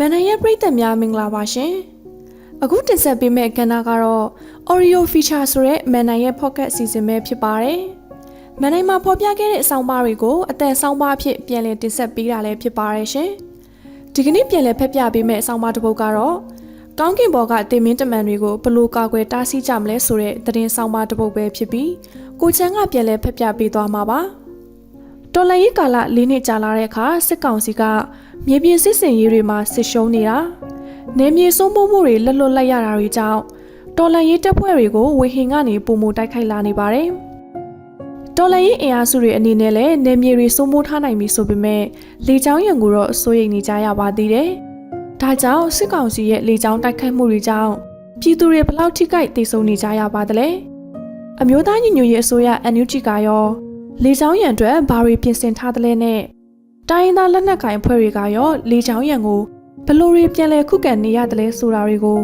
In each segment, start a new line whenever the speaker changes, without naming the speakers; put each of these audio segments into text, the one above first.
မန်နရဲ့ပြည်သက်များမင်္ဂလာပါရှင်အခုတင်ဆက်ပေးမယ့်ကဏ္ဍကတော့ Oreo feature ဆိုတဲ့မန်နရဲ့ pocket အစီအစဉ်ပဲဖြစ်ပါတယ်မန်နမှာဖော်ပြခဲ့တဲ့အဆောင်ပါတွေကိုအသက်ဆောင်ပါအဖြစ်ပြန်လည်တင်ဆက်ပေးတာလည်းဖြစ်ပါတယ်ရှင်ဒီကနေ့ပြန်လည်ဖက်ပြပေးမယ့်အဆောင်ပါတစ်ပုဒ်ကတော့ကောင်းကင်ဘော်ကတင်မင်းတမန်တွေကိုဘလို့ကာကွယ်တားဆီးကြမလဲဆိုတဲ့သတင်းဆောင်ပါတစ်ပုဒ်ပဲဖြစ်ပြီးကိုချမ်းကပြန်လည်ဖက်ပြပေးသွားမှာပါတော်လည်ရေးကာလ၄နှစ်ကြာလာတဲ့အခါစစ်ကောင်စီက မြေပြင်စစ်စင်ရေးတွေမှာစစ်ရှုံးနေတာနေမြေစိုးမိုးမှုတွေလက်လွတ်လိုက်ရတာတွေကြောင့်တော်လည်ရေးတပ်ဖွဲ့တွေကိုဝေဟင်ကနေပုံမတိုက်ခိုက်လာနေပါတယ်တော်လည်ရေးအင်အားစုတွေအနေနဲ့လည်းနေမြေတွေစိုးမိုးထားနိုင်ပြီဆိုပေမဲ့လေကြောင်းရံကိုတော့စိုးရိမ်နေကြရပါသေးတယ်ဒါကြောင့်စစ်ကောင်စီရဲ့လေကြောင်းတိုက်ခိုက်မှုတွေကြောင့်ပြည်သူတွေဘလောက်ထိခိုက်ဒေဆုံးနေကြရပါသလဲအမျိုးသားညီညွတ်ရေးအစိုးရ NUG ကရောလေကြောင်းရံအတွက်ဘာတွေပြင်ဆင်ထားသလဲနဲ့ တိုင်းရင်းသားလက်နက်ကိုင်အဖွဲ့တွေကရောလေကြောင်းရံကိုဘယ်လိုတွေပြန်လဲခုခံနေရတယ်လဲဆိုတာတွေကို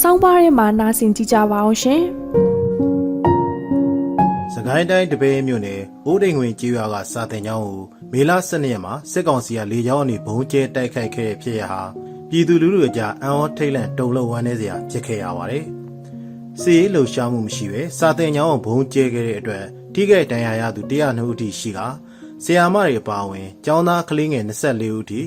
စောင်းပါးထဲမှာနားဆင်ကြည့်ကြပါအောင်ရှင်
စကိုင်းတိုင်းတပင်းမြို့နယ်အိုးတိန်ဝင်ကျေးရွာကစာတင်ကျောင်းကိုမေလ12ရက်မှာစစ်ကောင်စီကလေကြောင်းအနေဘုံကျဲတိုက်ခိုက်ခဲ့တဲ့ဖြစ်ရဟာပြည်သူလူထုအကြားအံ့ဩထိတ်လန့်တုန်လှုပ်ဝမ်းနည်းစရာဖြစ်ခဲ့ရပါတယ်။စီရေးလှုပ်ရှားမှုမရှိဘဲစာတင်ကျောင်းကိုဘုံကျဲခဲ့တဲ့အတွက်ထိခိုက်ဒဏ်ရာရသူ102ဦးထိရှိက ဆရာမတွေအပါအဝင်ကျောင်းသားကလေးငယ်24ဦးထိ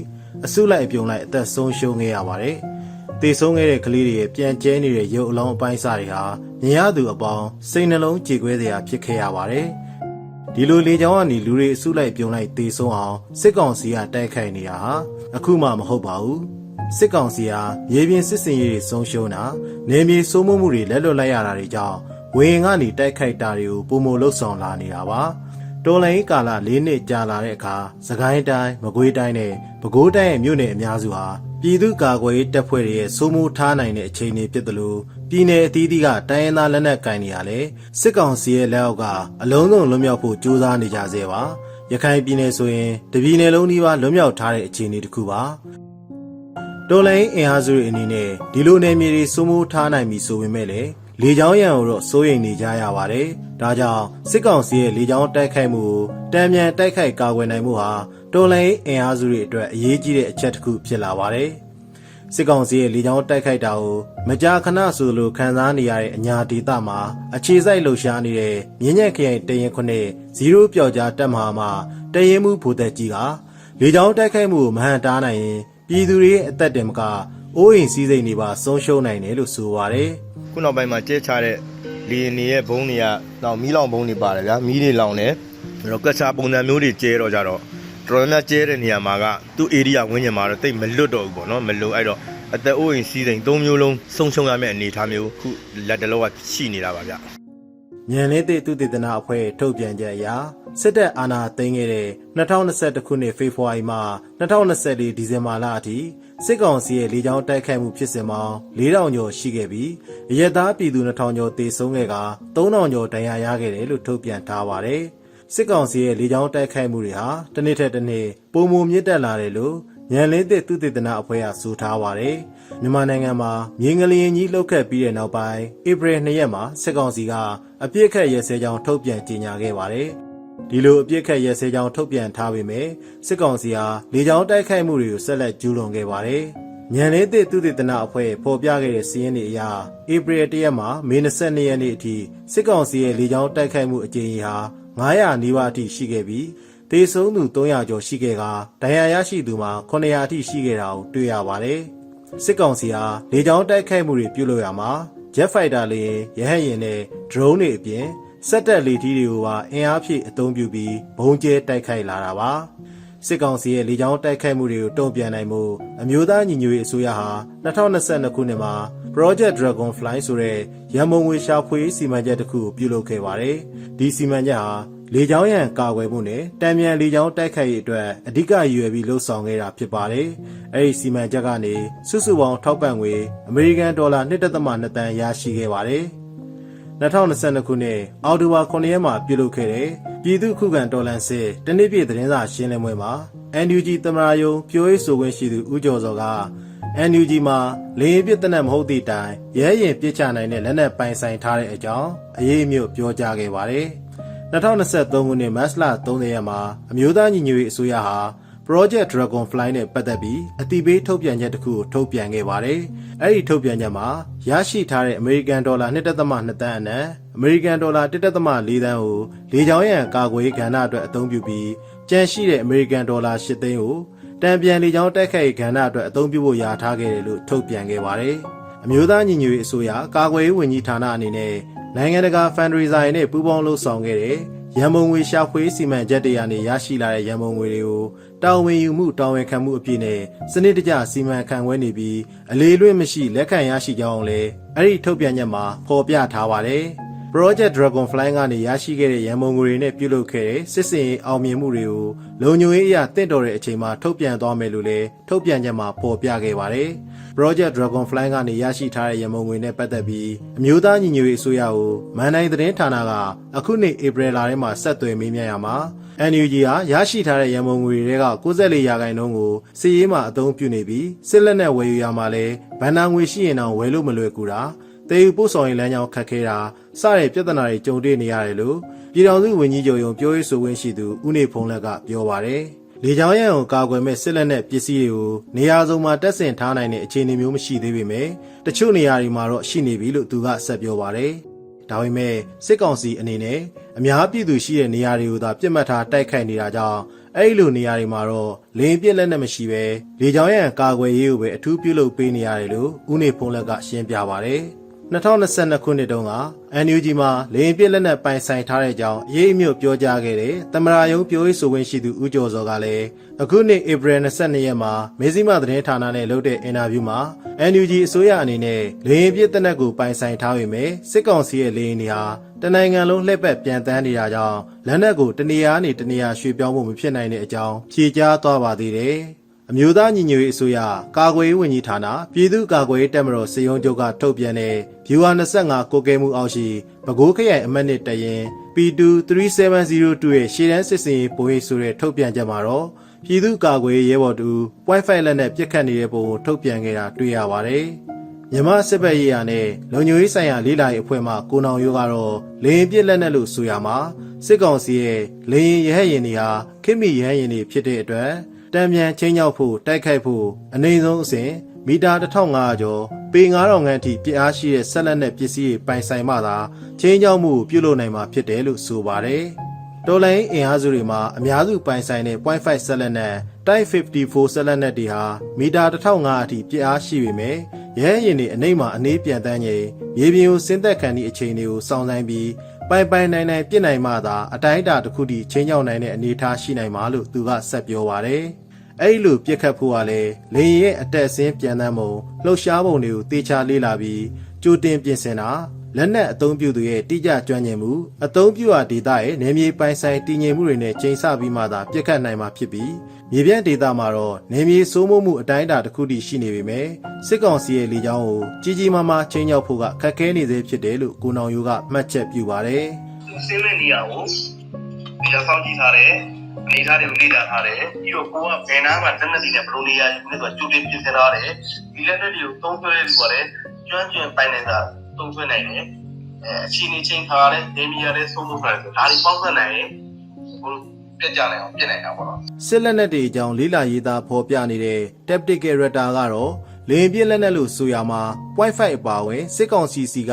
အစုလိုက်အပြုံလိုက်အသက်ဆုံးရှုံးခဲ့ရပါတယ်။တေဆုံးခဲ့တဲ့ကလေးတွေရဲ့ပြန်ကျဲနေတဲ့ရုပ်အလောင်းအပိုင်းစားတွေဟာမြင်ရသူအပေါင်းစိတ်နှလုံးကြေကွဲစရာဖြစ်ခဲ့ရပါတယ်။ဒီလိုလေကြောင်းကနေလူတွေအစုလိုက်ပြုံလိုက်တေဆုံးအောင်စစ်ကောင်စီကတိုက်ခိုက်နေတာဟာအခုမှမဟုတ်ပါဘူး။စစ်ကောင်စီဟာမြေပြင်စစ်စင်ရေးတွေဆုံးရှုံးတာနေမြေစိုးမိုးမှုတွေလက်လွတ်လိုက်ရတာတွေကြောင့်ဝေဟင်ကနေတိုက်ခိုက်တာတွေကိုပုံမလှုပ်ဆောင်လာနေတာပါ။ တော်လိုင်းကာလ၄နှစ်ကြာလာတဲ့အခါစကိုင်းတိုင်းမကွေးတိုင်းနဲ့ပဲခူးတိုင်းရဲ့မြို့နယ်အများစုဟာပြည်သူ့ကာကွယ်ရေးတပ်ဖွဲ့တွေရဲ့စိုးမိုးထားနိုင်တဲ့အခြေအနေဖြစ်တယ်လို့ပြည်내အသီးသီးကတိုင်းရင်းသားလက်နက်ကင်နေရလဲစစ်ကောင်စီရဲ့လက်အောက်ကအလုံးစုံလွတ်မြောက်ဖို့ကြိုးစားနေကြဆဲပါရခိုင်ပြည်နယ်ဆိုရင်တပြည်နယ်လုံးဒီပါလွတ်မြောက်ထားတဲ့အခြေအနေတစ်ခုပါတော်လိုင်းအင်အားစုတွေအနေနဲ့ဒီလိုနယ်မြေတွေစိုးမိုးထားနိုင်ပြီဆိုပေမဲ့လည်း လေကြောင်းရန်ကိုတော့စိုးရိမ်နေကြရပါတယ်။ဒါကြောင့်စစ်ကောင်စီရဲ့လေကြောင်းတိုက်ခိုက်မှုကိုတံမြန်တိုက်ခိုက်ကာကွယ်နိုင်မှုဟာတော်လိုင်းအင်အားစုတွေအတွက်အရေးကြီးတဲ့အချက်တစ်ခုဖြစ်လာပါတယ်။စစ်ကောင်စီရဲ့လေကြောင်းတိုက်ခိုက်တာကိုမကြာခဏဆိုလိုခံစားနေရတဲ့အညာဒေသမှာအခြေစိုက်လှုပ်ရှားနေတဲ့မြင်းညက်ခရိုင်တရင်ခုနှစ်0ပျောက်ကြားတက်မဟာမှာတရင်မှုဗိုလ်တပ်ကြီးကလေကြောင်းတိုက်ခိုက်မှုကိုမဟန်တားနိုင်ရင်ပြည်သူတွေရဲ့အသက်တင်မကအိုးအိမ်စည်းစိမ်တွေပါဆုံးရှုံးနိုင်တယ်လို့ဆိုပါတယ်။
ခုနောက်ပိုင်းမှာကျဲချတဲ့လေရင်တွေရဲ့ဘုံတွေကတော့မီးလောင်ဘုံတွေပါတယ်ဗျာမီးတွေလောင်တယ်အဲ့တော့ကတ်ချာပုံစံမျိုးတွေကျဲတော့ကြတော့တော်တော်များကျဲတဲ့နေရာမှာကသူ့ area ဝင်းကျင်မှာတော့တိတ်မလွတ်တော့ဘူးပေါ့နော်မလွတ်အဲ့တော့အသက်အိုးအိမ်စီးစိမ်၃မျိုးလုံးဆုံးရှုံးရမယ့်အနေအထားမျိုးခုလက်တလောကရှိနေတာပါဗျ
ညံလေးတဲ့သူတေသနာအဖွဲ့ထုတ်ပြန်ချက်အရစစ်တပ်အာဏာသိမ်းခဲ့တဲ့2021ခုနှစ်ဖေဖော်ဝါရီမှ2024ဒီဇင်ဘာလအထိ စစ်ကောင်စီရဲ့လေကြောင်းတိုက်ခိုက်မှုဖြစ်စဉ်ပေါင်း4000ကျော်ရှိခဲ့ပြီးအရက်သားပြည်သူ2000ကျော်တေဆုံးခဲ့က3000ကျော်ဒဏ်ရာရခဲ့တယ်လို့ထုတ်ပြန်ထားပါတယ်။စစ်ကောင်စီရဲ့လေကြောင်းတိုက်ခိုက်မှုတွေဟာတစ်နှစ်ထက်တစ်နှစ်ပုံမမြင့်တက်လာတယ်လို့ညံလေးတဲ့သူတေသနာအဖွဲ့ကဆိုထားပါတယ်။မြန်မာနိုင်ငံမှာမြေငလျင်ကြီးလှုပ်ခတ်ပြီးတဲ့နောက်ပိုင်းဧပြီ2ရက်မှာစစ်ကောင်စီကအပြစ်ခတ်ရဲစဲကြောင်းထုတ်ပြန်ကြေညာခဲ့ပါတယ်။ ဒီလိုအပြစ်ခတ်ရဲစဲကြောင်းထုတ်ပြန်ထားပေမဲ့စစ်ကောင်စီဟာလေကြောင်းတိုက်ခိုက်မှုတွေကိုဆက်လက်ကျူးလွန်ခဲ့ပါတယ်။ညံလေးတဲ့သူတေသနာအဖွဲ့ဖော်ပြခဲ့တဲ့စီးရင်တွေအရဧပြီ1ရက်မှာမေ22ရက်နေ့အထိစစ်ကောင်စီရဲ့လေကြောင်းတိုက်ခိုက်မှုအကြိမ်ကြီးဟာ900နီးပါးအထိရှိခဲ့ပြီးတေဆုံးသူ300ကျော်ရှိခဲ့ကဒဏ်ရာရရှိသူမှာ900အထိရှိခဲ့တာကိုတွေ့ရပါတယ်။စစ်ကောင်စီဟာလေကြောင်းတိုက်ခိုက်မှုတွေပြုလုပ်ရမှာ Jet Fighter လေယာဉ်ရဟတ်ယာဉ်နဲ့ drone တွေအပြင် စက်တက်လေထီးတွေကိုပါအင်အားဖြည့်အသုံးပြုပြီးဘုံကျဲတိုက်ခိုက်လာတာပါစစ်ကောင်စီရဲ့လေကြောင်းတိုက်ခိုက်မှုတွေကိုတုံ့ပြန်နိုင်မှုအမျိုးသားညီညွတ်ရေးအစိုးရဟာ2022ခုနှစ်မှာ Project Dragonfly ဆိုတဲ့ရန်မုံငွေရှာဖွေစီမံချက်တစ်ခုကိုပြုလုပ်ခဲ့ပါတယ်ဒီစီမံချက်ဟာလေကြောင်းရန်ကာကွယ်မှုနဲ့တံမြန်လေကြောင်းတိုက်ခိုက်ရေးအတွက်အဓိကရည်ရွယ်ပြီးလှုပ်ဆောင်ခဲ့တာဖြစ်ပါတယ်။အဲဒီစီမံချက်ကနေစုစုပေါင်းထောက်ပံ့ငွေအမေရိကန်ဒေါ်လာ1.2တန်ရရှိခဲ့ပါတယ်။ 2022ခုနှစ်အောက်တိုဘာ9ရက်မှာပြုလုပ်ခဲ့တဲ့ပြည်သူ့ခုခံတော်လှန်စစ်တနစ်ပြည့်သတင်းစာရှင်းလင်းပွဲမှာ NUG သမရာယုံပြောရေးဆိုခွင့်ရှိသူဦးကျော်စောက NUG မှာလေရင်ပြစ်တဲ့နက်မဟုတ်သည့်တိုင်ရဲရင်ပြစ်ချနိုင်တဲ့လက်နက်ပိုင်ဆိုင်ထားတဲ့အကြောင်းအရေးအမြုပ်ပြောကြားခဲ့ပါတယ်။2023ခုနှစ်မတ်လ30ရက်မှာအမျိုးသားညီညွတ်ရေးအစိုးရဟာ Project Dragonfly နဲ့ပတ်သက်ပြီးအတိပေးထုတ်ပြန်ချက်တစ်ခုကိုထုတ်ပြန်ခဲ့ပါတယ်။အဲ့ဒီထုတ်ပြန်ချက်မှာရရှိထားတဲ့ American Dollar 1.2တန်းအနက် American Dollar 1.4တန်းကိုလေကြောင်းရန်ကာကွယ်ရေးကဏ္ဍအတွက်အသုံးပြုပြီးကြန့်ရှိတဲ့ American Dollar 8သိန်းကိုတံပြန်လေကြောင်းတိုက်ခိုက်ရေးကဏ္ဍအတွက်အသုံးပြုဖို့ယာထားခဲ့တယ်လို့ထုတ်ပြန်ခဲ့ပါတယ်။အမျိုးသားညီညွတ်ရေးအစိုးရကာကွယ်ရေးဝန်ကြီးဌာနအနေနဲ့နိုင်ငံတကာ fundraiser တွေနဲ့ပူးပေါင်းလှုပ်ဆောင်ခဲ့တဲ့ ရန်ပုံငွေရှာဖွေစီမံချက်တွေကနေရရှိလာတဲ့ရန်ပုံငွေတွေကိုတာဝန်ယူမှုတာဝန်ခံမှုအပြည့်နဲ့စနစ်တကျစီမံခန့်ခွဲနေပြီးအလေးလွင့်မရှိလက်ခံရရှိကြောင်းလည်းအဲ့ဒီထုတ်ပြန်ချက်မှာဖော်ပြထားပါတယ်။ Project Dragonfly ကနေရရှိခဲ့တဲ့ရန်ပုံငွေတွေနဲ့ပြုလုပ်ခဲ့တဲ့စစ်စင်ရေးအောင်မြင်မှုတွေကိုလုံခြုံရေးအရာတင့်တော်တဲ့အချိန်မှာထုတ်ပြန်သွားမယ်လို့လည်းထုတ်ပြန်ချက်မှာဖော်ပြခဲ့ပါတယ်။ Project Dragonfly ကနေရရှိထားတဲ့ရန်ပုံငွေနဲ့ပတ်သက်ပြီးအမျိုးသားညီညွတ်ရေးအစိုးရကိုမန်နိုင်သတင်းဌာနကအခုနှစ်ဧပြီလထဲမှာဆက်သွယ်မေးမြန်းရမှာ NUG ဟာရရှိထားတဲ့ရန်ပုံငွေတွေက94ရာခိုင်နှုန်းကိုစီးရေးမှာအသုံးပြုနေပြီးစစ်လက်နက်ဝယ်ယူရမှာလဲဗန်နာငွေရှိရင်တော့ဝယ်လို့မလွယ်ကူတာတေယူပို့ဆောင်ရေးလမ်းကြောင်းခက်ခဲတာ စတဲ့ပြဿနာတွေကြုံတွေ့နေရတယ်လို့ပြည်ထောင်စုဝန်ကြီးချုပ်ရုံပြောရေးဆိုခွင့်ရှိသူဦးနေဖုံးလက်ကပြောပါတယ်လေကြောင်းရန်ကိုကာကွယ်မဲ့စစ်လက်နက်ပစ္စည်းတွေကိုနေရာစုံမှာတက်ဆင်ထားနိုင်တဲ့အခြေအနေမျိုးမရှိသေးပေမဲ့တချို့နေရာတွေမှာတော့ရှိနေပြီလို့သူကဆက်ပြောပါတယ်။ဒါပေမဲ့စစ်ကောင်စီအနေနဲ့အများပြည်သူရှိတဲ့နေရာတွေကိုသာပြစ်မှတ်ထားတိုက်ခိုက်နေတာကြောင့်အဲ့ဒီလိုနေရာတွေမှာတော့လင်းပြစ်လက်နက်မရှိပဲလေကြောင်းရန်ကာကွယ်ရေးကိုပဲအထူးပြုလုပ်ပေးနေရတယ်လို့ဦးနေဖုံးလက်ကရှင်းပြပါတယ်။ 2022ခုနှစ်တုန်းက NUG မှာလေရင်ပြစ်လက်နက်ပိုင်ဆိုင်ထားတဲ့အကြောင်းအရေးအမြုပ်ပြောကြားခဲ့တဲ့သမရာယုံပြောရေးဆိုခွင့်ရှိသူဦးကျော်စောကလည်းအခုနှစ်ဧပြီ22ရက်မှာမေဇိမသတင်းဌာနနဲ့လုပ်တဲ့အင်တာဗျူးမှာ NUG အစိုးရအနေနဲ့လေရင်ပြစ်တပ်နက်ကိုပိုင်ဆိုင်ထားပေမဲ့စစ်ကောင်စီရဲ့လေရင်တွေဟာတနိုင်ငံလုံးလှည့်ပတ်ပြန်တန်းနေတာကြောင့်လက်နက်ကိုတနေရာနေတနေရာရွှေ့ပြောင်းဖို့မဖြစ်နိုင်တဲ့အကြောင်းဖြေကြားသွားပါသေးတယ်။ အမျိုးသားညီညွတ်ရေးအစိုးရကာကွယ်ရေးဝန်ကြီးဌာနပြည်သူ့ကာကွယ်ရေးတပ်မတော်စေယုံချုပ်ကထုတ်ပြန်တဲ့ Viewer 25ကိုကဲမှုအောက်ရှိပဲခူးခရိုင်အမှတ်နှစ်တရင် P2 3702ရဲ့ရှေ့တန်းစစ်စင်ရေးပုံရိပ်ဆိုတဲ့ထုတ်ပြန်ချက်မှာတော့ပြည်သူ့ကာကွယ်ရေးရဲဘော်တူ Wi-Fi လက်နဲ့ပြစ်ခတ်နေတဲ့ပုံကိုထုတ်ပြန်ခဲ့တာတွေ့ရပါတယ်။မြန်မာစစ်ဘက်ရေးရာနဲ့လုံခြုံရေးဆိုင်ရာလေးလာရေးအဖွဲ့မှကိုနောင်ရိုးကတော့လေရင်ပြစ်လက်နဲ့လို့ဆိုရမှာစစ်ကောင်စီရဲ့လေရင်ရဟတ်ရင်တွေဟာခိမိရဟတ်ရင်တွေဖြစ်တဲ့အတွက် တံမြန်ချင်းရောက်ဖို့တိုက်ခိုက်ဖို့အနေဆုံးအစဉ်မီတာ1500ကျော်ပေ9000ခန့်အထိပြစ်အားရှိတဲ့ဆက်လက်နဲ့ပစ္စည်းတွေပိုင်ဆိုင်မှသာချင်းချောက်မှုကိုပြုလုပ်နိုင်မှာဖြစ်တယ်လို့ဆိုပါတယ်။တော်လိုင်းအင်အားစုတွေမှာအများစုပိုင်ဆိုင်တဲ့ .5 ဆက်လက်နဲ့ Type 54ဆက်လက်နဲ့တွေဟာမီတာ1500အထိပြစ်အားရှိပေမဲ့ရဲရင်တွေအနိမ့်မှာအနေပြန်တန်းချိန်မြေပြင်ကိုဆင်းသက်ခံသည့်အခြေအနေကိုစောင့်ဆိုင်ပြီးပိုင်ပိုင်နိုင်နိုင်ပြစ်နိုင်မှသာအတိုင်းအတာတစ်ခုထိချင်းချောက်နိုင်တဲ့အနေအထားရှိနိုင်မှာလို့သူကဆက်ပြောပါတယ်။ အဲ့လိုပြစ်ခတ်ဖို့ကလည်းလေရင်ရဲ့အတက်အဆင်းပြန်တမ်းပုံလှုပ်ရှားပုံတွေကိုတေချာလေ့လာပြီးကြိုတင်ပြင်ဆင်တာလက်နက်အသုံးပြုသူရဲ့တိကျကျွမ်းကျင်မှုအသုံးပြုရာဒေသရဲ့နေမြေပိုင်ဆိုင်တည်ငြိမ်မှုတွေနဲ့ချိန်ဆပြီးမှသာပြစ်ခတ်နိုင်မှာဖြစ်ပြီးမြေပြန့်ဒေသမှာတော့နေမြေစိုးမိုးမှုအတိုင်းအတာတစ်ခုတည်းရှိနေပေမဲ့စစ်ကောင်စီရဲ့လေကြောင်းကိုကြီးကြီးမားမားချင်းရောက်ဖို့ကခက်ခဲနေသေးဖြစ်တယ်လို့ကိုနောင်ယိုကမှတ်ချက်ပြုပါတယ်
ဆင်းတဲ့နေရာကိုဒီလိုစောင့်ကြည့်ထားတယ် အနေထားတွေကိုလေ့လာထားတယ်ပြီးတော့ကိုကဘယ်နားမှာလက်နက်တွေနဲ့ဘယ်လိုနေရာယူနေဆိုတော့ကြိုတင်ပြင်ဆင်ထားတယ်ဒီလက်နက်တွေကိုသုံးဆွဲတဲ့လူကလည်းကျွမ်းကျင်ပိုင်နိုင်တာသုံးဆွဲနိုင်တယ်အဲအချိန်ချင်းချင်းထားတယ်ဒေမီယာလည်းသုံးလို့ရတယ်ဆိုဒါတွေပေါင်းစပ်နိုင်ရင်ဟိုပြက်ကြနိုင်အောင်ပြင်နိုင်တာပေါ့နော်
စစ်လက်နက်တွေအကြောင်းလေးလာရေးသားဖော်ပြနေတဲ့ Tactical Radar ကတော့လေရင်ပြစ်လက်နက်လို့ဆိုရမှာ Wi-Fi အပါအဝင်စစ်ကောင်စီစီက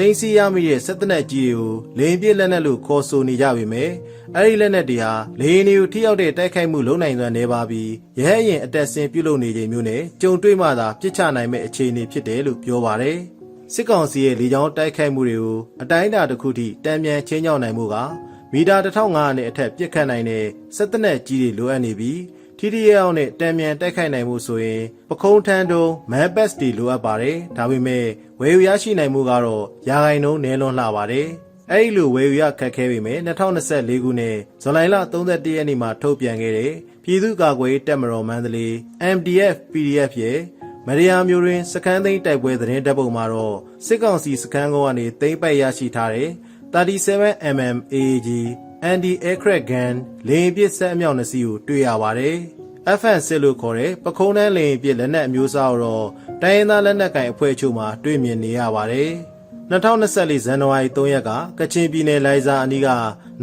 တင်စီရမိတဲ့စစ်တပ်နက်ကြီးတွေကိုလေရင်ပြစ်လက်နက်လို့ခေါ်ဆိုနေကြပေမဲ့အဲ့ဒီလက်နက်တွေဟာလေရင်တွေကိုထိရောက်တဲ့တိုက်ခိုက်မှုလုပ်နိုင်စွမ်းနေပါပြီးရဟရင်အတက်ဆင်းပြုလုပ်နေချိန်မျိုးနဲ့ကြုံတွေ့မှသာပြစ်ချနိုင်မဲ့အခြေအနေဖြစ်တယ်လို့ပြောပါတယ်စစ်ကောင်စီရဲ့လေကြောင်းတိုက်ခိုက်မှုတွေကိုအတိုင်းအတာတစ်ခုထိတံမြန်ချင်းချောင်းနိုင်မှုကမီတာ1500နဲ့အထက်ပြစ်ခတ်နိုင်တဲ့စက်တနက်ကြီးတွေလိုအပ်နေပြီး ထိထိရအောင်နဲ့တံမြန်တိုက်ခိုက်နိုင်မှုဆိုရင်ပခုံးထန်းတုံးမန်ပတ်တွေလိုအပ်ပါတယ်ဒါပေမဲ့ဝယ်ယူရရှိနိုင်မှုကတော့ရာဂိုင်နှုန်းနည်းလွန်းလှပါတယ်အဲ့ဒီလိုဝယ်ယူရခက်ခဲပေမဲ့2024ခုနှစ်ဇူလိုင်လ31ရက်နေ့မှာထုတ်ပြန်ခဲ့တဲ့ပြည်သူ့ကာကွယ်ရေးတပ်မတော်မန္တလေး MDF PDF ရဲ့မရယာမျိုးတွင်စကန်သိန်းတိုက်ပွဲသတင်းတပ်ပုံမှာတော့စစ်ကောင်စီစကန်ကုန်းကနေသိမ်းပိုက်ရရှိထားတဲ့ 37mm AAG anti aircraft gun လေယာဉ်ပစ်ဆက်အမြောက်နှစ်စီးကိုတွေ့ရပါတယ်။ FN စစ်လို့ခေါ်တဲ့ပခုံးတန်းလေယာဉ်ပစ်လက်နက်အမျိုးအစားကိုတော့တိုင်းရင်းသားလက်နက်ကိုင်အဖွဲ့အချို့မှာတွေ့မြင်နေရပါတယ်။2024ဇန်နဝါရီ3ရက်ကကချင်ပြည်နယ်လိုင်ဇာအနီးက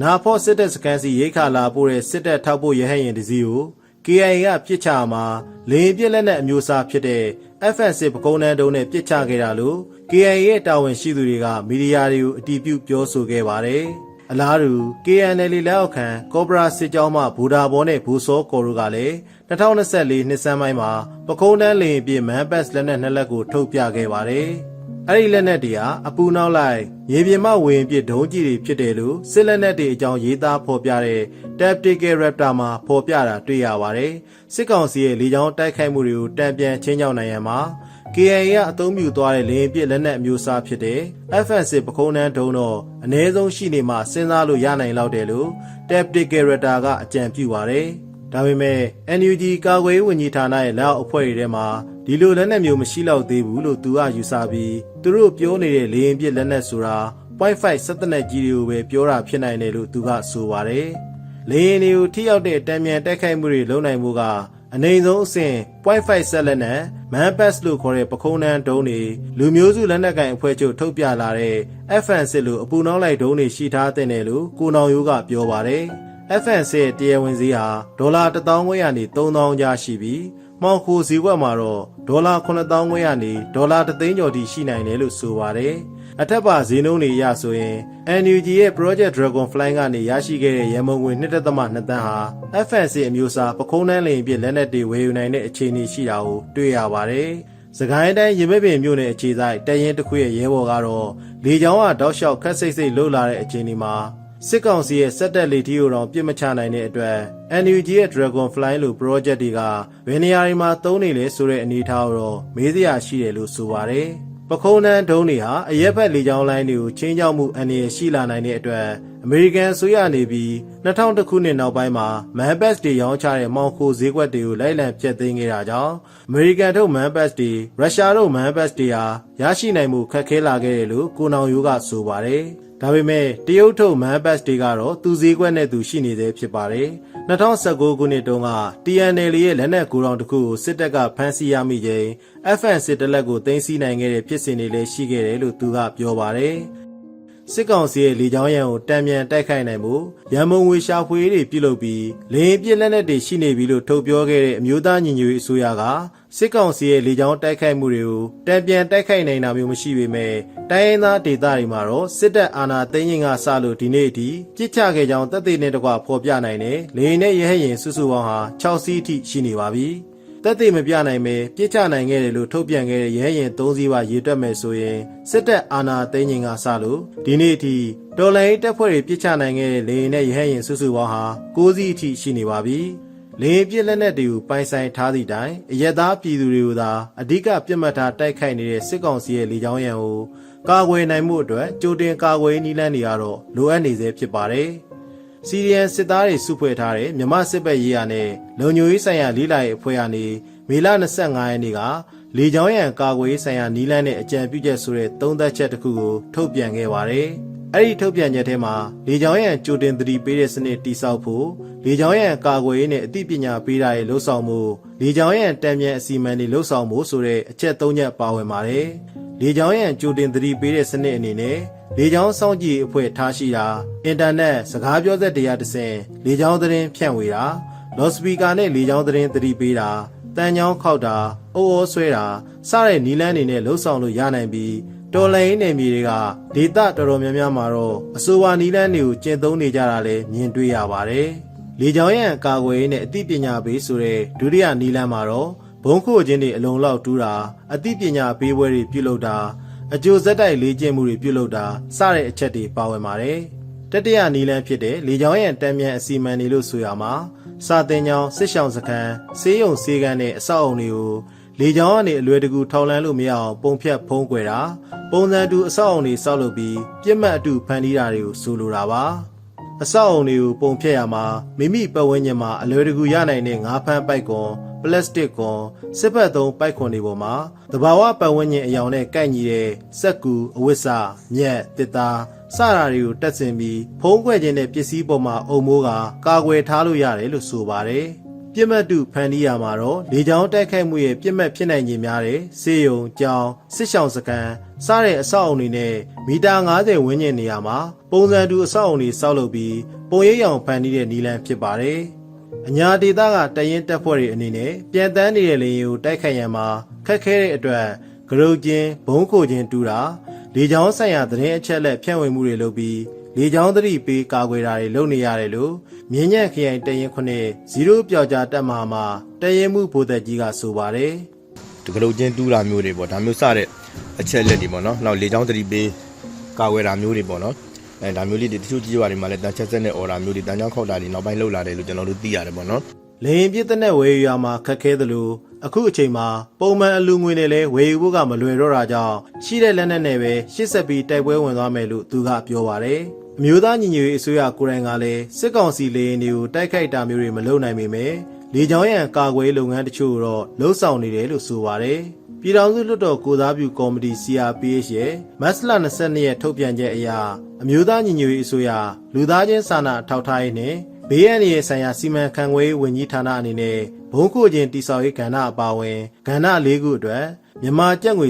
နာဖော့စစ်တပ်စခန်းစီရိတ်ခါလာပို့တဲ့စစ်တပ်ထောက်ပို့ရဟတ်ရင်တစ်စီးကို KIA ကပြစ်ချမှာလေရင်ပြစ်လက်နက်အမျိုးအစားဖြစ်တဲ့ FN6 ပကုန်းတန်းတုံးနဲ့ပြစ်ချခဲ့တာလို့ KIA ရဲ့တာဝန်ရှိသူတွေကမီဒီယာတွေကိုအတည်ပြုပြောဆိုခဲ့ပါတယ်။ အလားတူ KNL လက်အောက်ခံကော့ဘရာစစ်ကြောင်းမှဘူဒါဘောနဲ့ဘူစောကော်တို့ကလည်း2024နှစ်ဆန်းပိုင်းမှာပကုန်းတန်းလေရင်ပြစ်မန်ပတ်လက်နက်နှစ်လက်ကိုထုတ်ပြခဲ့ပါတယ်။အဲ့ဒီလက်နက်တွေဟာအပူနောက်လိုက်ရေပြင်မှဝင်ပြစ်ဒုံးကြီးတွေဖြစ်တယ်လို့စစ်လက်နက်တွေအကြောင်းရေးသားဖော်ပြတဲ့ Tactical Raptor မှာဖော်ပြတာတွေ့ရပါတယ်။စစ်ကောင်စီရဲ့လေကြောင်းတိုက်ခိုက်မှုတွေကိုတံပြန်ချင်းချောင်းနိုင်ရန်မှာ KIA ကအသုံးပြုသွားတဲ့လေရင်ပြစ်လက်နက်အမျိုးအစားဖြစ်တဲ့ FN6 ပခုံးတန်းဒုံးတော့အ ਨੇ ဆုံးရှိနေမှစဉ်းစားလို့ရနိုင်လောက်တယ်လို့ Tactical Raptor ကအကြံပြုပါတယ်။ဒါပေမဲ့ NUG ကာကွယ်ရေးဝန်ကြီးဌာနရဲ့လက်အောက်အဖွဲ့တွေထဲမှာဒီလိုလက်နက်မျိုးမရှိတော့သေးဘူးလို့သူကယူဆပြီးသူတို့ပြောနေတဲ့လေရင်ပြစ်လက်နက်ဆိုတာ .5 စက်တနက်ကြီးတွေကိုပဲပြောတာဖြစ်နိုင်တယ်လို့သူကဆိုပါတယ်။လေရင်တွေကိုထိရောက်တဲ့တံမြန်တိုက်ခိုက်မှုတွေလုပ်နိုင်မှုကအနေဆုံးအဆင့် .5 ဆက်လက်နဲ့ manpass လို့ခေါ်တဲ့ပခုံးတန်းဒုံးတွေလူမျိုးစုလက်နက်ကင်အဖွဲ့ချုပ်ထုတ်ပြလာတဲ့ FN6 လို့အပူနှောင်းလိုက်ဒုံးတွေရှိထားတဲ့တယ်လို့ကိုနောင်ရိုးကပြောပါတယ်။ FNC ရဲ့တရားဝင်ဈေးဟာဒေါ်လာ1000ခွဲကနေ3000ကြားရှိပြီးမှောင်ခိုဈေးကွက်မှာတော့ဒေါ်လာ9000ခွဲကနေဒေါ်လာ3သိန်းကျော်ထိရှိနိုင်တယ်လို့ဆိုပါတယ်။ အထက်ပါဈေးနှုန်းတွေအရဆိုရင် NUG ရဲ့ Project Dragonfly ကနေရရှိခဲ့တဲ့ရန်မုံငွေ2.2တန်းဟာ FNC အမျိုးအစားပခုံးတန်းလင်ပြည့်လက်နက်တွေဝယ်ယူနိုင်တဲ့အခြေအနေရှိတာကိုတွေ့ရပါတယ်။စကိုင်းတိုင်းရေမပင်မြို့နယ်အခြေဆိုင်တရင်တစ်ခုရဲ့ရဲဘော်ကတော့လေကြောင်းကတောက်လျှောက်ခက်စိတ်စိတ်လှုပ်လာတဲ့အခြေအနေမှာစစ်ကောင်စီရဲ့စက်တက်လေထီကိုတော့ပြစ်မချနိုင်တဲ့အတွက် NUG ရဲ့ Dragonfly လို့ project တွေကဘယ်နေရာတွေမှာသုံးနေလဲဆိုတဲ့အနေအထားကိုတော့မေးစရာရှိတယ်လို့ဆိုပါတယ်။ ပခုံးတန်းဒုံးတွေဟာအရက်ဖက်လေကြောင်းလိုင်းတွေကိုချင်းချောက်မှုအနေနဲ့ရှိလာနိုင်တဲ့အတွက်အမေရိကန်အစိုးရနေပြီး2000ခုနှစ်နောက်ပိုင်းမှာ Manpass တွေရောင်းချတဲ့မောင်ခိုဈေးကွက်တွေကိုလိုက်လံဖျက်သိမ်းခဲ့တာကြောင့်အမေရိကန်ထုတ် Manpass တွေရုရှားထုတ် Manpass တွေဟာရရှိနိုင်မှုခက်ခဲလာခဲ့တယ်လို့ကိုနောင်ရိုးကဆိုပါတယ်။ဒါပေမဲ့တရုတ်ထုတ် Manpass တွေကတော့သူဈေးကွက်နဲ့သူရှိနေသေးဖြစ်ပါတယ်။ 2019ခုနှစ်တုန်းက TNL ရဲ့လက်နက်ကိုတောင်တစ်ခုကိုစစ်တပ်ကဖမ်းဆီးရမိချိန် FN စစ်တလက်ကိုတင်စီနိုင်ခဲ့တဲ့ဖြစ်စဉ်တွေလည်းရှိခဲ့တယ်လို့သူကပြောပါတယ်။ စစ်ကောင်စီရဲ့လေကြောင်းရန်ကိုတံမြန်တိုက်ခိုက်နိုင်မှုရန်မုံငွေရှာဖွေတွေပြုလုပ်ပြီးလေရင်ပြစ်လက်နက်တွေရှိနေပြီလို့ထုတ်ပြောခဲ့တဲ့အမျိုးသားညီညွတ်ရေးအစိုးရကစစ်ကောင်စီရဲ့လေကြောင်းတိုက်ခိုက်မှုတွေကိုတံပြန်တိုက်ခိုက်နိုင်တာမျိုးမရှိပေမဲ့တိုင်းရင်းသားဒေသတွေမှာတော့စစ်တပ်အာဏာသိမ်းရင်ကစလို့ဒီနေ့အထိပြစ်ချခဲ့ကြောင်းတပ်သေးနဲ့တကွဖော်ပြနိုင်တယ်လေရင်နဲ့ရဟရင်စုစုပေါင်းဟာ6စီးအထိရှိနေပါပြီ။ တက်သိမပြနိုင်ပဲပြစ်ချနိုင်ခဲ့တယ်လို့ထုတ်ပြန်ခဲ့တဲ့ရဲရင်၃စီးပါရေတွက်မယ်ဆိုရင်စစ်တပ်အာဏာသိမ်းခြင်းကစလို့ဒီနေ့အထိတော်လိုင်းတပ်ဖွဲ့တွေပြစ်ချနိုင်ခဲ့တဲ့လေရင်နဲ့ရဲရင်စုစုပေါင်းဟာ၉စီးအထိရှိနေပါပြီ။လေရင်ပြစ်လက်နက်တွေကိုပိုင်ဆိုင်ထားသည့်တိုင်အရက်သားပြည်သူတွေကိုသာအဓိကပြစ်မှတ်ထားတိုက်ခိုက်နေတဲ့စစ်ကောင်စီရဲ့လေကြောင်းရန်ကိုကာကွယ်နိုင်မှုအတွက်ကြိုတင်ကာကွယ်နည်းလမ်းတွေကတော့လိုအပ်နေသေးဖြစ်ပါတယ်။ စီရီယန်စစ်သားတွေစုဖွဲ့ထားတဲ့မြမစစ်ဘက်ရေးရနဲ့လုံညိုရေးဆိုင်ရာလေးလာရေးအဖွဲ့ကနေမေလ25ရက်နေ့ကလေကြောင်းရန်ကာကွယ်ရေးဆိုင်ရာနီးလန်းနဲ့အကြံပြုချက်ဆိုတဲ့သုံးသက်ချက်တစ်ခုကိုထုတ်ပြန်ခဲ့ပါတယ်။အဲ့ဒီထုတ်ပြန်ချက်ထဲမှာလေကြောင်းရန်ကြိုတင်သတိပေးတဲ့စနစ်တိစောက်ဖို့လေကြောင်းရန်ကာကွယ်ရေးနဲ့အသိပညာပေးတာရဲ့လှုပ်ဆောင်မှုလေကြောင်းရန်တံမြန်အစီအမံတွေလှုပ်ဆောင်မှုဆိုတဲ့အချက်၃ချက်ပါဝင်ပါတယ်။လေကြောင်းရန်ကြိုတင်သတိပေးတဲ့စနစ်အနေနဲ့ လေကြောင်းစောင့်ကြည့်အဖွဲ့ထားရှိတာအင်တာနက်စကားပြောစက်တရားတစ်ဆင့်လေကြောင်းသတင်းဖြန့်ဝေတာလော့စပီကာနဲ့လေကြောင်းသတင်းသတိပေးတာတန်ချောင်းခောက်တာအိုးအိုးဆွဲတာစတဲ့နီလန်းတွေနဲ့လှုပ်ဆောင်လို့ရနိုင်ပြီးတော်လိုင်းနယ်မြေတွေကဒေသတော်တော်များများမှာတော့အဆိုပါနီလန်းတွေကိုကျင့်သုံးနေကြတာလည်းမြင်တွေ့ရပါတယ်လေကြောင်းရန်ကာကွယ်ရေးနဲ့အသိပညာပေးဆိုတဲ့ဒုတိယနီလန်းမှာတော့ဘုံခိုခြင်းတွေအလုံးလောက်တူးတာအသိပညာပေးပွဲတွေပြုလုပ်တာ အကျိုးဆက်တိုက်လေ့ကျင့်မှုတွေပြုလုပ်တာစတဲ့အချက်တွေပါဝင်ပါတယ်တတိယနီလန်းဖြစ်တဲ့လေကြောင်းရန်တံမြန်အစီအမံတွေလို့ဆိုရမှာစာတင်ကြောင်စစ်ဆောင်စခန်းစေးရုံစေးကန်းနဲ့အဆောက်အုံတွေကိုလေကြောင်းကနေအလွယ်တကူထောင်လန်းလို့မရအောင်ပုံဖြတ်ဖုံးကွယ်တာပုံစံတူအဆောက်အုံတွေဆောက်လုပ်ပြီးပြစ်မှတ်အတူဖန်တီးတာတွေကိုဆိုလိုတာပါအဆောက်အုံတွေကိုပုံဖြတ်ရမှာမိမိပတ်ဝန်းကျင်မှာအလွယ်တကူရနိုင်တဲ့ငါးဖမ်းပိုက်ကွန် ပလတ်စတစ်ကွန်စစ်ဖက်သုံးပိုက်ခွန်တွေပေါ်မှာတဘာဝပတ်ဝန်းကျင်အယောင်နဲ့ကိုက်ညီတဲ့စက်ကူအဝိစမြက်တစ်သားစတာတွေကိုတက်ဆင်ပြီးဖုံးကွယ်ခြင်းတဲ့ပစ္စည်းပေါ်မှာအုံမိုးကကာကွယ်ထားလို့ရတယ်လို့ဆိုပါတယ်ပြစ်မှတ်တုဖန်တီးရမှာတော့လေကြောင်းတိုက်ခိုက်မှုရဲ့ပြစ်မှတ်ဖြစ်နိုင်ခြင်းများတဲ့စေယုံကြောင်စစ်ဆောင်စကန်စတဲ့အဆောက်အုံတွေနဲ့မီတာ90ဝန်းကျင်နေရာမှာပုံစံတူအဆောက်အုံတွေဆောက်လုပ်ပြီးပုံရိပ်ရောင်ဖန်တီးတဲ့နီလန်ဖြစ်ပါတယ်။ အညာဒေသကတရင်တပ်ဖွဲ့တွေအနေနဲ့ပြန်တန်းနေတဲ့လေယာဉ်ကိုတိုက်ခိုက်ရန်မှာခက်ခဲတဲ့အတွက်ဂရုချင်းဘုံခိုချင်းတူတာလေကြောင်းဆိုင်ရာသတင်းအချက်အလက်ဖြန့်ဝေမှုတွေလုပ်ပြီးလေကြောင်းသတိပေးကာကွယ်တာတွေလုပ်နေရတယ်လို့မြင်းညက်ခရိုင်တရင်ခုနှစ်0ပျောက်ကြားတပ်မဟာမှာတရင်မှုဗိုလ်တပ်ကြီးကဆိုပါတယ်
ဒီကလေးချင်းတူးတာမျိုးတွေပေါ့ဒါမျိုးစတဲ့အချက်လက်တွေပေါ့နော်နောက်လေချောင်းသတိပေးကာဝယ်တာမျိုးတွေပေါ့နော် အဲဒါမျိုးလေးတွေတချို့ကြီးရွာတွေမှာလည်းတန်ချက်ဆက်နဲ့အော်တာမျိုးတွေတန်ချောင်းခောက်တာတွေနောက်ပိုင်းလှုပ်လာတယ်လို့ကျွန်တော်တို့သိရတယ်ပေါ့နော်
လေရင်ပြစ်တဲ့နဲ့ဝေယူရမှာခက်ခဲသလိုအခုအချိန်မှာပုံမှန်အလူငွေနဲ့လည်းဝေယူဖို့ကမလွယ်တော့တာကြောင့်ရှိတဲ့လက်နက်နဲ့ပဲရှစ်ဆက်ပြီးတိုက်ပွဲဝင်သွားမယ်လို့သူကပြောပါတယ်။အမျိုးသားညီညွတ်ရေးအစိုးရကိုယ်တိုင်ကလည်းစစ်ကောင်စီလေရင်တွေကိုတိုက်ခိုက်တာမျိုးတွေမလုပ်နိုင်ပေမဲ့လေကြောင်းရန်ကာကွယ်လုပ်ငန်းတချို့တော့လှုပ်ဆောင်နေတယ်လို့ဆိုပါတယ်။ ပြည်ထောင်စုလွှတ်တော်ကိုစားပြုကော်မတီ CRPH ရဲ့မတ်လ22ရက်ထုတ်ပြန်ချက်အရအမျိုးသားညီညွတ်ရေးအစိုးရလူသားချင်းစာနာထောက်ထားရေးနဲ့ဘေးအန္တရာယ်ဆိုင်ရာစီမံခန့်ခွဲရေးဝန်ကြီးဌာနအနေနဲ့ဘုံခိုခြင်းတိစောက်ရေးကဏ္ဍအပါအဝင်ကဏ္ဍ၄ခုအတွက်မြန်မာကျပ်ငွေ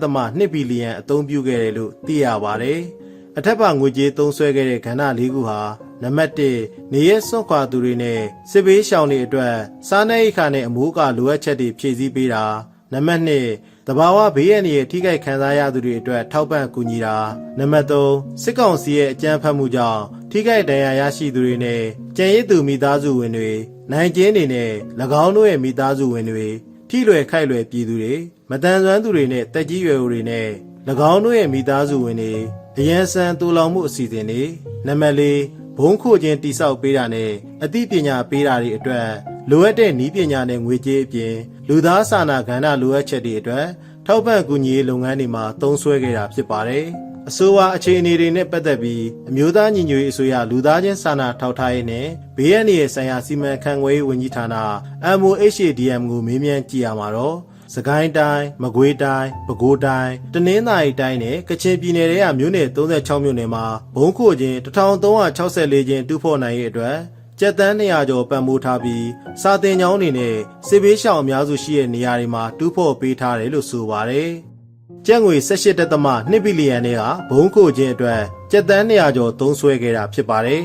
18.2ဘီလီယံအသုံးပြုခဲ့တယ်လို့သိရပါတယ်။အထက်ပါငွေကြေးသုံးစွဲခဲ့တဲ့ကဏ္ဍ၄ခုဟာနံပါတ်1နေရဲစွန့်ခွာသူတွေနဲ့စစ်ဘေးရှောင်တွေအတွက်စားနပ်ရိက္ခာနဲ့အမိုးအကာလိုအပ်ချက်တွေဖြည့်ဆည်းပေးတာ နံပါတ်2တဘာဝဘေးရန်ရဲ့ထိခိုက်ခံစားရသူတွေအတွက်ထောက်ပံ့ကူညီတာနံပါတ်3စစ်ကောင်စီရဲ့အကြမ်းဖက်မှုကြောင့်ထိခိုက်ဒဏ်ရာရရှိသူတွေနဲ့ကြံရည်သူမိသားစုဝင်တွေနိုင်ကျင်းတွေနဲ့၎င်းတို့ရဲ့မိသားစုဝင်တွေထိလွယ်ခိုက်လွယ်ပြည်သူတွေမတန်ဆွမ်းသူတွေနဲ့တက်ကြီးရွယ်တွေနဲ့၎င်းတို့ရဲ့မိသားစုဝင်တွေအရန်ဆန်တူလောင်မှုအစီအစဉ်တွေနံပါတ်4ဘုံခိုခြင်းတိဆောက်ပေးတာနဲ့အသိပညာပေးတာတွေအတွက်လိုအပ်တဲ့နည်းပညာနဲ့ငွေကြေးအပြင် လူသားစာနာကဏ္ဍလိုအပ်ချက်တွေအတွက်ထောက်ပံ့ကူညီရေးလုပ်ငန်းတွေမှာသုံးစွဲခဲ့တာဖြစ်ပါတယ်။အဆိုပါအခြေအနေတွေနဲ့ပတ်သက်ပြီးအမျိုးသားညီညွတ်ရေးအစိုးရလူသားချင်းစာနာထောက်ထားရေးနဲ့ဘေးအန္တရာယ်ဆိုင်ရာစီမံခန့်ခွဲရေးဝန်ကြီးဌာန MOHDM ကိုမေးမြန်းကြည့်ရမှာတော့စကိုင်းတိုင်းမကွေးတိုင်းပဲခူးတိုင်းတနင်္သာရီတိုင်းနဲ့ကချင်ပြည်နယ်တွေကမြို့နယ်36မြို့နယ်မှာဘုံခိုခြင်း1364ခြင်းတူးဖော်နိုင်ရေးအတွက် ကျက်တန်း200ကျော်ပံ့ပိုးထားပြီးစာတင်ကျောင်းတွေနဲ့စစ်ဘေးရှောင်အများစုရှိတဲ့နေရာတွေမှာတူးဖော်ပေးထားတယ်လို့ဆိုပါတယ်။ကျပ်ငွေ18.2ဘီလီယံနဲ့ကဘုံခိုခြင်းအတွက်ကျက်တန်း200ကျော်သုံးစွဲခဲ့တာဖြစ်ပါတယ်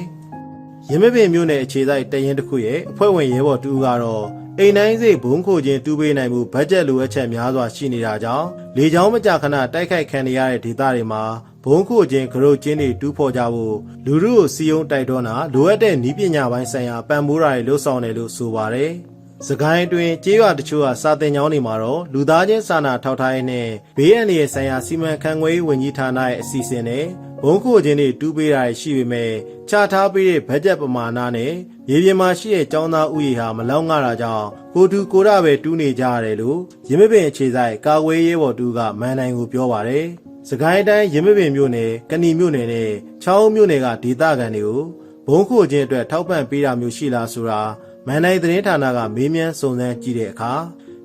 ။ရင်းမပင်မြို့နယ်အခြေစိုက်တရင်တစ်ခုရဲ့အဖွဲ့ဝင်ရဲဘော်တူကတော့ အိမ်တိုင်းစိတ်ဘုံခိုခြင်းတူးပေးနိုင်မှုဘတ်ဂျက်လိုအပ်ချက်များစွာရှိနေတာကြောင့်လေကြောင်းမကြာခဏတိုက်ခိုက်ခံရတဲ့ဒေသတွေမှာဘုံခိုခြင်းဂရုချင်းတွေတူးဖော်ကြဖို့လူမှုကိုစီယုံတိုက်တွန်းတာလိုအပ်တဲ့ဤပညာပိုင်းဆိုင်ရာပံ့ပိုးတာတွေလှုပ်ဆောင်တယ်လို့ဆိုပါတယ်။စကိုင်းအတွင်းကျေးရွာတချို့ကစာတင်ကျောင်းတွေမှာတော့လူသားချင်းစာနာထောက်ထားရေးနဲ့ဘေးအန္တရာယ်ဆိုင်ရာစီမံခန့်ခွဲရေးဝန်ကြီးဌာနရဲ့အစီအစဉ်နဲ့ ဘုံခိုခြင်းတွေတူးပေးတာတွေရှိပေမဲ့ချထားပေးတဲ့ဘတ်ဂျက်ပမာဏနဲ့မြေပြင်မှာရှိတဲ့ကျောင်းသားဥယျာဟာမလောက်ငှတာကြောင့်ကိုတူကိုရပဲတူးနေကြရတယ်လို့ရင်းမပင်အခြေဆိုင်ကာဝေးရဲဘော်တူကမန်နိုင်ကိုပြောပါတယ်။စကိုင်းတိုင်းရင်းမပင်မြို့နယ်ကဏီမြို့နယ်နဲ့ချောင်းမြို့နယ်ကဒေသခံတွေကိုဘုံခိုခြင်းအတွက်ထောက်ပံ့ပေးတာမျိုးရှိလားဆိုတာမန်နိုင်သတင်းဌာနကမေးမြန်းစုံစမ်းကြည့်တဲ့အခါ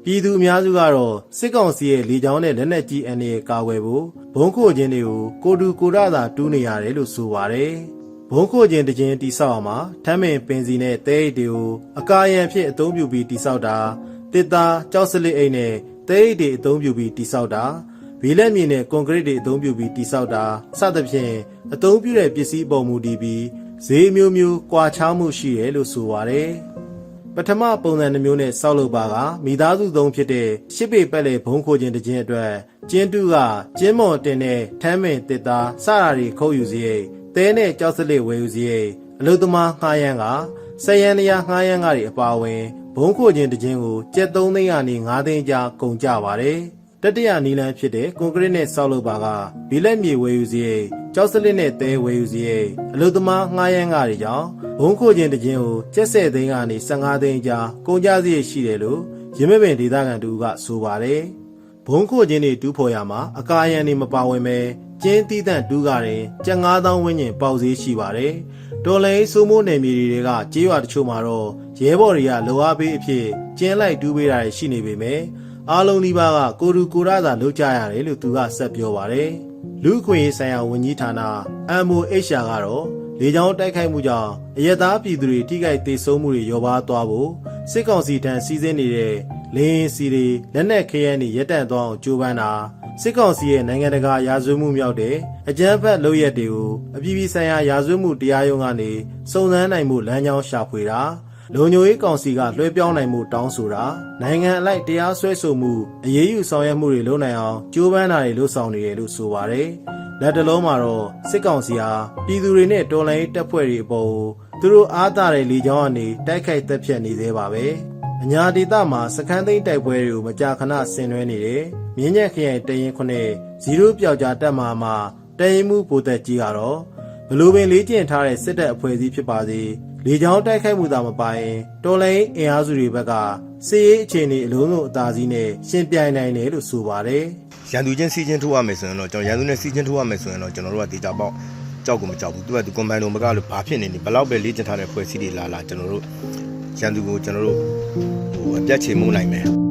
ပြည်သူအများစုကတော့စစ်ကောင်စီရဲ့လေကြောင်းနဲ့လက်နက်ကြီးအန္တရာယ်ကာကွယ်ဖို့ဘုံခိုခြင်းတွေကိုကိုတူကိုရသာတူးနေရတယ်လို့ဆိုပါတယ်။ဘုံခိုခြင်းတခြင်းတိဆောက်အောင်မှာထမ်းမင်ပင်စီနဲ့တဲအိတ်တွေကိုအကာအရန်ဖြစ်အသုံးပြုပြီးတိဆောက်တာတစ်သားကြောက်စလစ်အိတ်နဲ့တဲအိတ်တွေအသုံးပြုပြီးတိဆောက်တာဘီလက်မြေနဲ့ကွန်ကရစ်တွေအသုံးပြုပြီးတိဆောက်တာစသဖြင့်အသုံးပြုတဲ့ပစ္စည်းအပေါ်မူတည်ပြီးဈေးမျိုးမျိုးကွာခြားမှုရှိတယ်လို့ဆိုပါတယ်။ ပထမပုံစံတစ်မျိုးနဲ့စောက်လုပ်ပါကမိသားစုသုံးဖြစ်တဲ့ရှစ်ပေပက်လေဘုံခိုခြင်းတစ်ခြင်းအတွက်ကျင်းတူးကကျင်းမော်တင်တဲ့ထမ်းမင်တစ်သားစတာတွေခုတ်ယူစီရိတ်တဲနဲ့ကြောက်စလစ်ဝယ်ယူစီရိတ်အလုသမားငှားရမ်းကဆယ်ရန်နေရာငှားရမ်းကတွေအပါအဝင်ဘုံခိုခြင်းတစ်ခြင်းကိုကျက်3သိန်းကနေ9သိန်းကြားကုန်ကြပါတယ်တတိယနီလန်းဖြစ်တဲ့ကွန်ကရစ်နဲ့စောက်လုပ်ပါကဘီလက်မြေဝယ်ယူစီရိတ်ကြောက်စလစ်နဲ့တဲဝယ်ယူစီရိတ်အလုသမားငှားရမ်းကတွေကြောင့် ဘုံခိုခြင်းတစ်ခြင်းကိုကျက်10သိန်းကနေ15သိန်းကြားကုန်ကြစရိတ်ရှိတယ်လို့ရင်းမပင်ဒေသခံတူကဆိုပါတယ်ဘုံခိုခြင်းတွေတူးဖော်ရမှာအကာအရန်တွေမပါဝင်ပဲကျင်းတီးတန့်တူးကြတယ်ကျက်9000ဝန်းကျင်ပေါက်ဈေးရှိပါတယ်တော်လိုင်းစိုးမိုးနယ်မြေတွေကကြေးရွာတချို့မှာတော့ရဲဘော်တွေကလောအားပေးအဖြစ်ကျင်းလိုက်တူးပေးတာတွေရှိနေပေမယ့်အားလုံးဒီပါကကိုတူကိုရသာလုပ်ကြရတယ်လို့သူကဆက်ပြောပါတယ်လူ့အခွင့်အရေးဆိုင်ရာဝန်ကြီးဌာန MOHR ကတော့ လေကြောင်းတိုက်ခိုက်မှုကြောင့်အရက်သားပြည်သူတွေထိခိုက်ဒေဆုံးမှုတွေလျော့ပါသွားဖို့စစ်ကောင်စီထံစီးဆင်းနေတဲ့လေရင်စီတွေလက်နက်ခဲယမ်းတွေရပ်တန့်သွားအောင်ကြိုးပမ်းတာစစ်ကောင်စီရဲ့နိုင်ငံတကာရာဇဝတ်မှုမြောက်တဲ့အကြမ်းဖက်လုပ်ရက်တွေကိုအပြည်ပြည်ဆိုင်ရာရာဇဝတ်မှုတရားရုံးကနေစုံစမ်းနိုင်မှုလမ်းကြောင်းရှာဖွေတာ လုံခြုံရေးကောင်စီကလွှဲပြောင်းနိုင်မှုတောင်းဆိုတာနိုင်ငံအလိုက်တရားစွဲဆိုမှုအရေးယူဆောင်ရွက်မှုတွေလုပ်နိုင်အောင်ကြိုးပမ်းတာတွေလှုပ်ဆောင်နေတယ်လို့ဆိုပါတယ်။လက်တလုံးမှာတော့စစ်ကောင်စီဟာပြည်သူတွေနဲ့တော်လှန်ရေးတပ်ဖွဲ့တွေအပေါ်သူတို့အားသာတဲ့လေကြောင်းကနေတိုက်ခိုက်တပ်ဖြတ်နေသေးပါပဲ။အညာဒေသမှာစခန်းသိမ်းတိုက်ပွဲတွေကိုမကြာခဏဆင်နွှဲနေတယ်။မြင်းညက်ခရိုင်တရင်ခုနှစ်ဇီရိုပြောက်ကြားတပ်မှာမှာတရင်မှုဗိုလ်တပ်ကြီးကတော့ဘလူပင်လေးကျင့်ထားတဲ့စစ်တပ်အဖွဲ့အစည်းဖြစ်ပါစေ လေကြောင်းတိုက်ခိုက်မှုသာမပိုင်တော်လိုင်းအင်အားစုတွေဘက်ကစစ်ရေးအခြေအနေအလုံးစုံအသာစီးနဲ့ရှင်းပြိုင်နိုင်တယ်လို့ဆိုပါတယ်
ရန်သူချင်းစီချင်းထိုးရမယ်ဆိုရင်တော့ကျွန်တော်ရန်သူနဲ့စီချင်းထိုးရမယ်ဆိုရင်တော့ကျွန်တော်တို့ကတေချာပေါက်ကြောက်ကိုမကြောက်ဘူးသူကသူကွန်မန်ဒိုမကလို့ဘာဖြစ်နေနေဘလောက်ပဲလေ့ကျင့်ထားတဲ့ဖွဲ့စည်းတွေလာလာကျွန်တော်တို့ရန်သူကိုကျွန်တော်တို့ဟိုအပြတ်ချေမှုနိုင်မယ်